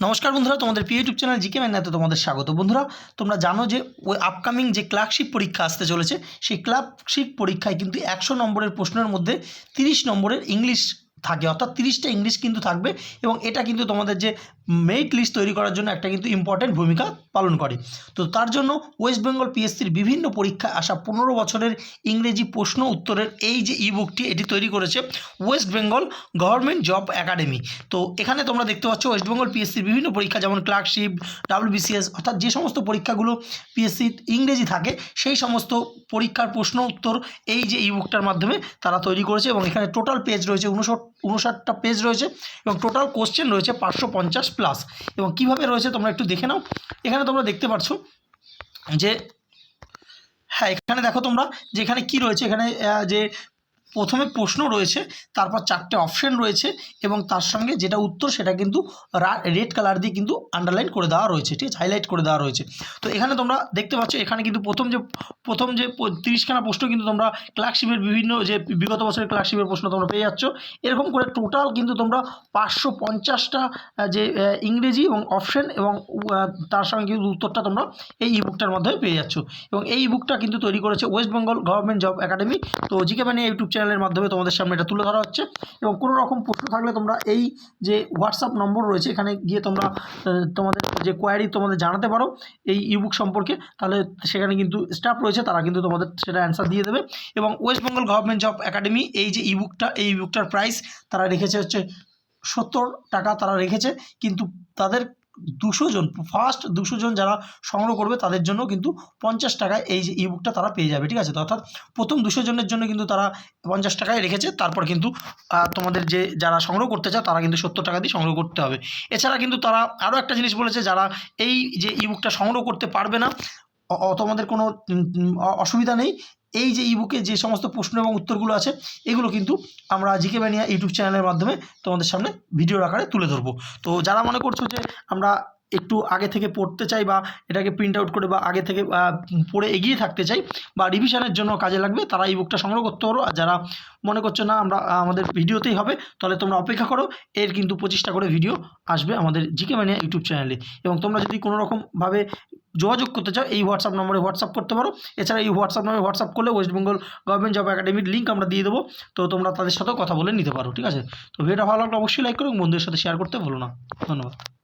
নমস্কার বন্ধুরা, তোমাদের প্রিয় ইউটিউব চ্যানেল জিকে ম্যানাতে তোমাদের স্বাগত। বন্ধুরা, তোমরা জানো যে ওই আপকামিং যে ক্লার্কশিপ পরীক্ষা আসতে চলেছে, সেই ক্লার্কশিপ পরীক্ষায় কিন্তু একশো নম্বরের প্রশ্নের মধ্যে তিরিশ নম্বরের ইংলিশ থাকে। অর্থাৎ তিরিশটা ইংলিশ কিন্তু থাকবে এবং এটা কিন্তু তোমাদের যে মেরিট লিস্ট তৈরি করার জন্য একটা কিন্তু ইম্পর্ট্যান্ট ভূমিকা পালন করে। তো তার জন্য ওয়েস্ট বেঙ্গল পিএসসির বিভিন্ন পরীক্ষায় আসা পনেরো বছরের ইংরেজি প্রশ্ন উত্তরের এই যে ইবুকটি এটি তৈরি করেছে West Bengal government job academy তো এখানে তোমরা দেখতে পাচ্ছ ওয়েস্ট বেঙ্গল পিএসসির বিভিন্ন পরীক্ষা, যেমন ক্লার্কশিপ ডাব্লিউবিসিএস অর্থাৎ যে সমস্ত পরীক্ষাগুলো পিএসসি ইংরেজি থাকে, সেই সমস্ত পরীক্ষার প্রশ্ন উত্তর এই যে ইবুকটার মাধ্যমে তারা তৈরি করেছে এবং এখানে টোটাল পেজ রয়েছে উনষট উনষাটটা পেজ রয়েছে এবং টোটাল কোশ্চেন রয়েছে পাঁচশো পঞ্চাশ প্লাস এবং কীভাবে রয়েছে তোমরা একটু দেখে নাও। এখানে তোমরা দেখতে পাচ্ছ যে হ্যাঁ এখানে দেখো তোমরা যে এখানে কী রয়েছে, এখানে যে প্রথমে প্রশ্ন রয়েছে, তারপর চারটে অপশন রয়েছে এবং তার সঙ্গে যেটা উত্তর সেটা কিন্তু রেড কালার দিয়ে কিন্তু আন্ডারলাইন করে দেওয়া রয়েছে, ঠিক আছে? হাইলাইট করে দেওয়া রয়েছে। তো এখানে তোমরা দেখতে পাচ্ছ, এখানে কিন্তু প্রথম যে প্রথম যে তিরিশখানা প্রশ্ন কিন্তু তোমরা ক্লার্কশিপের বিভিন্ন যে, বিগত বছরের ক্লার্কশিপের প্রশ্ন তোমরা পেয়ে যাচ্ছ। এরকম করে টোটাল কিন্তু তোমরা পাঁচশো পঞ্চাশটা যে ইংরেজি এবং অপশন এবং তার সঙ্গে কিন্তু উত্তরটা তোমরা এই ইবুকটার মাধ্যমে পেয়ে যাচ্ছ। এবং এই বুকটা কিন্তু তৈরি করেছে West Bengal government job academy তো জিকে মানে ইউটিউব চ্যানেলের মাধ্যমে তোমাদের সামনে এটা তুলে ধরা হচ্ছে। এবং কোনো রকম প্রশ্ন থাকলে তোমরা এই যে হোয়াটসঅ্যাপ নম্বর রয়েছে, এখানে গিয়ে তোমরা তোমাদের যে কোয়ারি তোমাদের জানাতে পারো এই ইবুক সম্পর্কে। তাহলে সেখানে কিন্তু স্টাফ রয়েছে, তারা কিন্তু তোমাদের সেটা অ্যান্সার দিয়ে দেবে। এবং West Bengal government job academy এই যে ইবুকটা এই ইবুকটার প্রাইস তারা রেখেছে হচ্ছে সত্তর টাকা তারা রেখেছে। কিন্তু তাদের দুশো জন ফার্স্ট দুশো জন যারা সংগ্রহ করবে তাদের জন্য কিন্তু পঞ্চাশ টাকায় এই যে ইবুকটা তারা পেয়ে যাবে, ঠিক আছে? অর্থাৎ প্রথম দুশো জনের জন্য কিন্তু তারা পঞ্চাশ টাকায় রেখেছে, তারপর কিন্তু তোমাদের যে যারা সংগ্রহ করতে চায় তারা কিন্তু সত্তর টাকা দিয়ে সংগ্রহ করতে হবে। এছাড়া কিন্তু তারা আরও একটা জিনিস বলেছে, যারা এই যে ইবুকটা সংগ্রহ করতে পারবে না তোমাদের কোনো অসুবিধা নেই এই যে ইবুকে যে সমস্ত প্রশ্ন এবং উত্তরগুলো আছে, এগুলো কিন্তু আমরা জিকে ম্যানিয়া ইউটিউব চ্যানেলের মাধ্যমে তোমাদের সামনে ভিডিওর আকারে তুলে ধরবো। তো যারা মনে করছ যে আমরা একটু আগে থেকে পড়তে চাই বা এটাকে প্রিন্ট আউট করে বা আগে থেকে পড়ে এগিয়ে থাকতে চাই বা রিভিশনের জন্য কাজে লাগবে, তারা এই বুকটা সংগ্রহ করতে পারো। আর যারা মনে করছ না, আমরা, আমাদের ভিডিওতেই হবে, তাহলে তোমরা অপেক্ষা করো, এর কিন্তু পঁচিশটা করে ভিডিও আসবে আমাদের জিকে ম্যানিয়া ইউটিউব চ্যানেলে। এবং তোমরা যদি কোনো রকমভাবে যোগাযোগ করতে চাও, এই হোয়াটসঅ্যাপ নম্বরে হোয়াটসঅ্যাপ করতে পারো। এছাড়া এই হোয়াটসঅ্যাপ নম্বরে হোয়াটসঅ্যাপ করলে ওয়েস্ট বেঙ্গল গভর্নমেন্ট জব একাডেমির লিঙ্ক আমরা দিয়ে দেবো। তো তোমরা তাদের সাথেও কথা বলে নিতে পারো, ঠিক আছে? তো ভিডিওটা ভালো লাগলে অবশ্যই লাইক করো বন্ধুদের সাথে শেয়ার করতে ভুলো না। ধন্যবাদ।